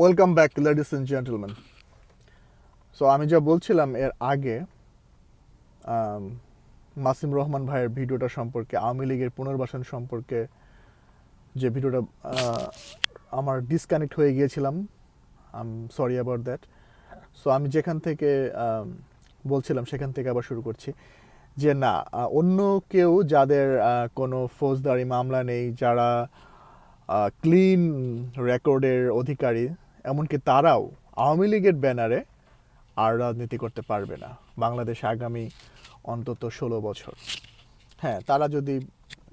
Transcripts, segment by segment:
Welcome back ladies and gentleman so আমি যা বলছিলাম এর আগে মাসিম রহমান ভাইয়ের ভিডিওটা সম্পর্কে, আওয়ামী লীগের পুনর্বাসন সম্পর্কে যে ভিডিওটা আমার ডিসকানেক্ট হয়ে গিয়েছিলাম um sorry about that so আমি যেখান থেকে বলছিলাম, সেখান থেকে আবার শুরু করছি যে না অন্য কেউ যাদের কোনো ফৌজদারি মামলা নেই, যারা ক্লিন রেকর্ডের অধিকারী এমনকি তারাও আওয়ামী লীগের ব্যানারে আর রাজনীতি করতে পারবে না। বাংলাদেশে আগামী অন্তত ষোলো বছর। হ্যাঁ তারা যদি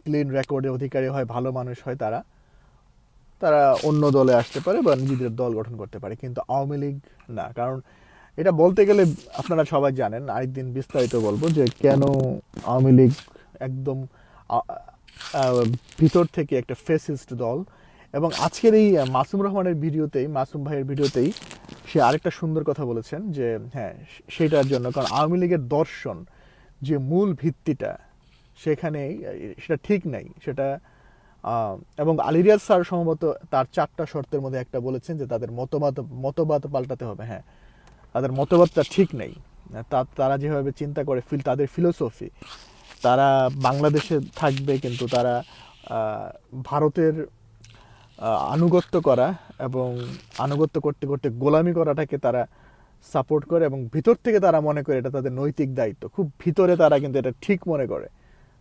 ক্লিন রেকর্ডের অধিকারী হয়, ভালো মানুষ হয় তারা তারা অন্য দলে আসতে পারে বা নিজেদের দল গঠন করতে পারে, কিন্তু আওয়ামী লীগ না। কারণ এটা বলতে গেলে আপনারা সবাই জানেন, আরেকদিন বিস্তারিত বলব যে কেন আওয়ামী লীগ একদম ভিতর থেকে একটা ফেসিস্ট দল এবং আজকের এই মাসুম রহমানের ভিডিওতেই মাসুম ভাইয়ের ভিডিওতেই সে আরেকটা সুন্দর কথা বলেছেন যে হ্যাঁ সেটার জন্য, কারণ আওয়ামী লীগের দর্শন যে মূল ভিত্তিটা, সেখানে সেটা ঠিক নাই। সেটা এবং আলিরিয়াজ স্যার সম্ভবত তার চারটা শর্তের মধ্যে একটা বলেছেন যে তাদের মতবাদ মতবাদ পাল্টাতে হবে। হ্যাঁ তাদের মতবাদটা ঠিক নেই। তা, তারা যেভাবে চিন্তা করে, ফিল, তাদের ফিলোসফি, তারা বাংলাদেশে থাকবে, কিন্তু তারা ভারতের আনুগত্য করা এবং আনুগত্য করতে করতে গোলামি করাটাকে তারা সাপোর্ট করে এবং ভিতর থেকে তারা মনে করে এটা তাদের নৈতিক দায়িত্ব। খুব ভিতরে তারা কিন্তু এটা ঠিক মনে করে।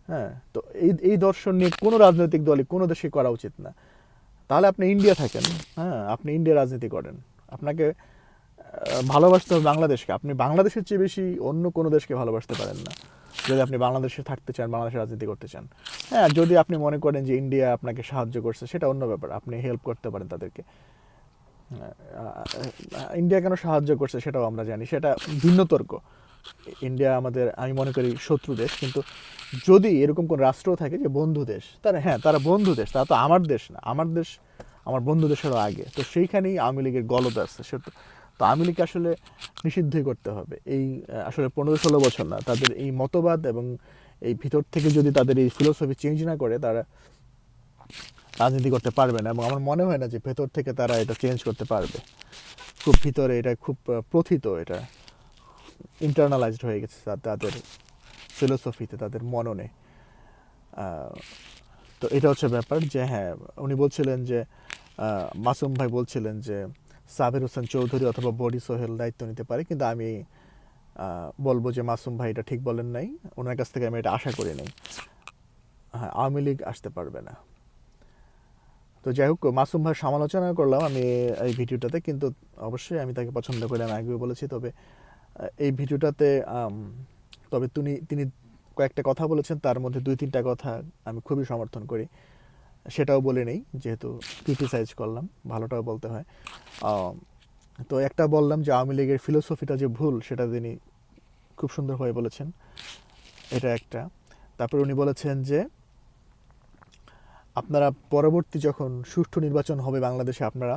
হ্যাঁ তো এই এই দর্শন নিয়ে কোনো রাজনৈতিক দলই কোনো দেশে করা উচিত না। তাহলে আপনি ইন্ডিয়া থাকেন হ্যাঁ আপনি ইন্ডিয়া রাজনীতি করেন। আপনাকে ভালোবাসতে হবে বাংলাদেশকে। আপনি বাংলাদেশের চেয়ে বেশি অন্য কোনো দেশকে ভালোবাসতে পারেন না। যদি আপনি বাংলাদেশে থাকতে চান বাংলাদেশে রাজনীতি করতে চান। হ্যাঁ যদি আপনি মনে করেন যে ইন্ডিয়া আপনাকে সাহায্য করছে, সেটা অন্য ব্যাপার। আপনি হেল্প করতে পারেন তাদেরকে। ইন্ডিয়া কেন সাহায্য করছে সেটাও আমরা জানি। সেটা ভিন্ন তর্ক ইন্ডিয়া আমাদের, আমি মনে করি, শত্রু দেশ। কিন্তু যদি এরকম কোন রাষ্ট্র থাকে যে বন্ধু দেশ, তারা হ্যাঁ তারা বন্ধু দেশ, তারা তো আমার দেশ না। আমার দেশ, আমার বন্ধু দেশেরও আগে। তো সেইখানেই আওয়ামী লীগের গলদ আছে। সে তো আওয়ামী আসলে নিষিদ্ধই করতে হবে। এই আসলে পনেরো ষোলো বছর না, তাদের এই মতবাদ এবং এই ভিতর থেকে যদি তাদের এই ফিলোসফি চেঞ্জ না করে, তারা রাজনীতি করতে পারবে না এবং আমার মনে হয় না যে ভেতর থেকে তারা এটা চেঞ্জ করতে পারবে। খুব ভিতরে এটা খুব প্রথিত, এটা ইন্টারনালাইজড হয়ে গেছে তাদের ফিলোসফিতে তাদের মননে। তো এটা হচ্ছে ব্যাপার যে হ্যাঁ উনি বলছিলেন যে মাসুম ভাই বলছিলেন যে সাবির হোসেন চৌধুরী অথবা বডি সোহেল দায়িত্ব নিতে পারে, কিন্তু আমি বলব যে মাসুম ভাই এটা ঠিক বলেন নাই। ওনার কাছ থেকে আমি এটা আশা করি নাই। হ্যাঁ আওয়ামী লীগ আসতে পারবে না। তো যাই হোক, মাসুম ভাই সমালোচনা করলাম আমি এই ভিডিওটাতে, কিন্তু অবশ্যই আমি তাকে পছন্দ করি আমি আগেও বলেছি, তবে এই ভিডিওটাতে তবে তিনি তিনি কয়েকটা কথা বলেছেন, তার মধ্যে দুই তিনটা কথা আমি খুবই সমর্থন করি। সেটাও বলে নেই, যেহেতু ক্রিটিসাইজ করলাম, ভালোটাও বলতে হয়। তো একটা বললাম যে আওয়ামী লীগের ফিলোসফিটা যে ভুল, সেটা তিনি খুব সুন্দরভাবে বলেছেন। এটা একটা। তারপর উনি বলেছেন যে, আপনারা পরবর্তী যখন সুষ্ঠু নির্বাচন হবে বাংলাদেশে, আপনারা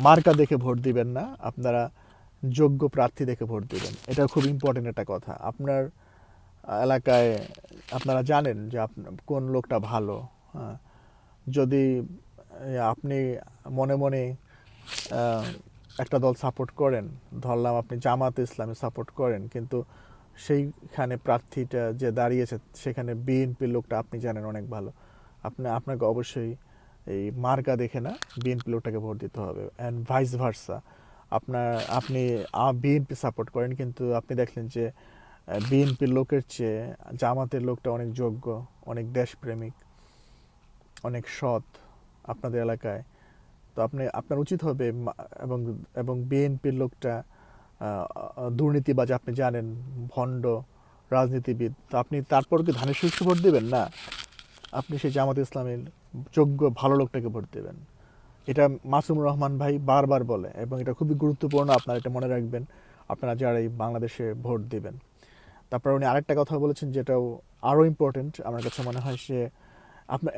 মার্কা দেখে ভোট দিবেন না, আপনারা যোগ্য প্রার্থী দেখে ভোট দিবেন। এটা খুব ইম্পর্টেন্ট একটা কথা। আপনার এলাকায় আপনারা জানেন যে কোন লোকটা ভালো হ্যাঁ। যদি আপনি মনে মনে একটা দল সাপোর্ট করেন, ধরলাম আপনি জামাত ইসলামে সাপোর্ট করেন, কিন্তু সেইখানে প্রার্থীটা যে দাঁড়িয়েছে, সেখানে বিএনপির লোকটা আপনি জানেন অনেক ভালো। আপনি, আপনাকে অবশ্যই এই মার্কা দেখে না, বিএনপি লোকটাকে ভোট দিতে হবে অ্যান্ড ভাইস ভার্সা আপনার আপনি বিএনপি সাপোর্ট করেন, কিন্তু আপনি দেখলেন যে বিএনপির লোকের চেয়ে জামাতের লোকটা অনেক যোগ্য, অনেক দেশপ্রেমিক। অনেক সৎ আপনাদের এলাকায়। তো আপনি, আপনার উচিত হবে এবং এবং বিএনপির লোকটা দুর্নীতিবাজ আপনি জানেন, ভণ্ড, রাজনীতিবিদ। তো আপনি তারপর কি ধানের শীর্ষ ভোট দেবেন? না। আপনি সেই জামাত ইসলামের যোগ্য, ভালো লোকটাকে ভোট দেবেন। এটা মাসুম রহমান ভাই বারবার বলে, এবং এটা খুবই গুরুত্বপূর্ণ, আপনারা এটা মনে রাখবেন। আপনারা যারা এই বাংলাদেশে ভোট দেবেন। তারপর উনি আরেকটা কথা বলেছেন, যেটাও আরও ইম্পর্টেন্ট আমার কাছে মনে হয় সে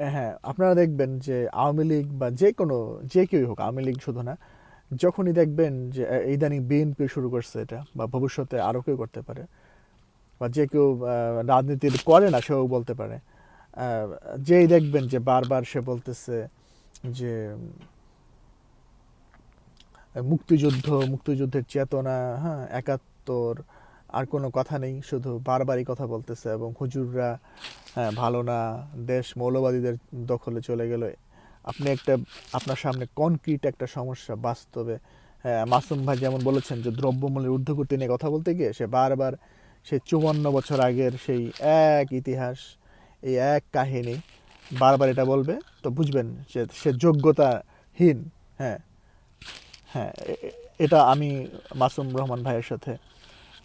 হ্যাঁ আপনারা দেখবেন যে আওয়ামী লীগ বা যে কোনো যে কেউই হোক আওয়ামী লীগ শুধু না যখনই দেখবেন যে ইদানিং বিএনপি শুরু করছে এটা বা ভবিষ্যতে আরও কেউ করতে পারে বা যে কেউ আহ, রাজনীতি করে না সেও বলতে পারে। যেই দেখবেন যে বারবার সে বলতেছে যে মুক্তিযুদ্ধ মুক্তিযুদ্ধের চেতনা হ্যাঁ একাত্তর আর কোনো কথা নেই, শুধু বারবারই কথা বলতেছে এবং হুজুররা হ্যাঁ ভালো না, দেশ মৌলবাদীদের দখলে চলে গেল। আপনি একটা, আপনার সামনে কনক্রিট একটা সমস্যা বাস্তবে হ্যাঁ মাসুম ভাই যেমন বলেছেন যে দ্রব্যমূল্যের ঊর্ধ্বগতি নিয়ে কথা বলতে গিয়ে সে বারবার সে চুয়ান্ন বছর আগের সেই এক ইতিহাস, এই এক কাহিনী বারবার এটা বলবে, তো বুঝবেন যে সে যোগ্যতাহীন হ্যাঁ হ্যাঁ এটা আমি মাসুম রহমান ভাইয়ের সাথে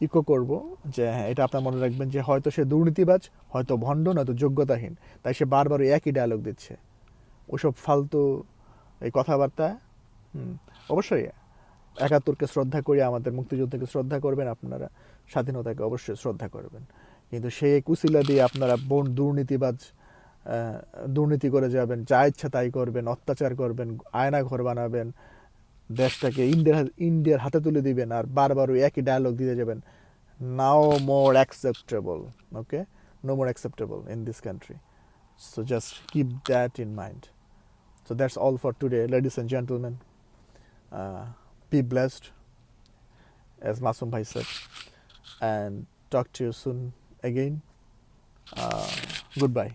ইকো করব যে হ্যাঁ এটা আপনার মনে রাখবেন যে, হয়তো সে দুর্নীতিবাজ, হয়তো ভণ্ড, নয়তো যোগ্যতাহীন। তাই সে বারবার ওই একই ডায়লগ দিচ্ছে। ওসব ফালতু এই কথাবার্তা অবশ্যই একাত্তরকে শ্রদ্ধা করি, আমাদের মুক্তিযুদ্ধকে শ্রদ্ধা করবেন, আপনারা স্বাধীনতাকে অবশ্যই শ্রদ্ধা করবেন। কিন্তু সেই কুশিলা দিয়ে আপনারা বোন দুর্নীতিবাজ দুর্নীতি করে যাবেন, যা ইচ্ছা তাই করবেন, অত্যাচার করবেন আয়না ঘর বানাবেন দেশটাকে ইন্ডিয়ার ইন্ডিয়ার হাতে তুলে দিবেন আর বারবার ওই একই ডায়ালগ দিতে যাবেন। Now more acceptable okay no more acceptable in this country so just keep that in mind so that's all for today ladies and gentleman be blessed as Masum ভাই sir and talk to you soon again good bye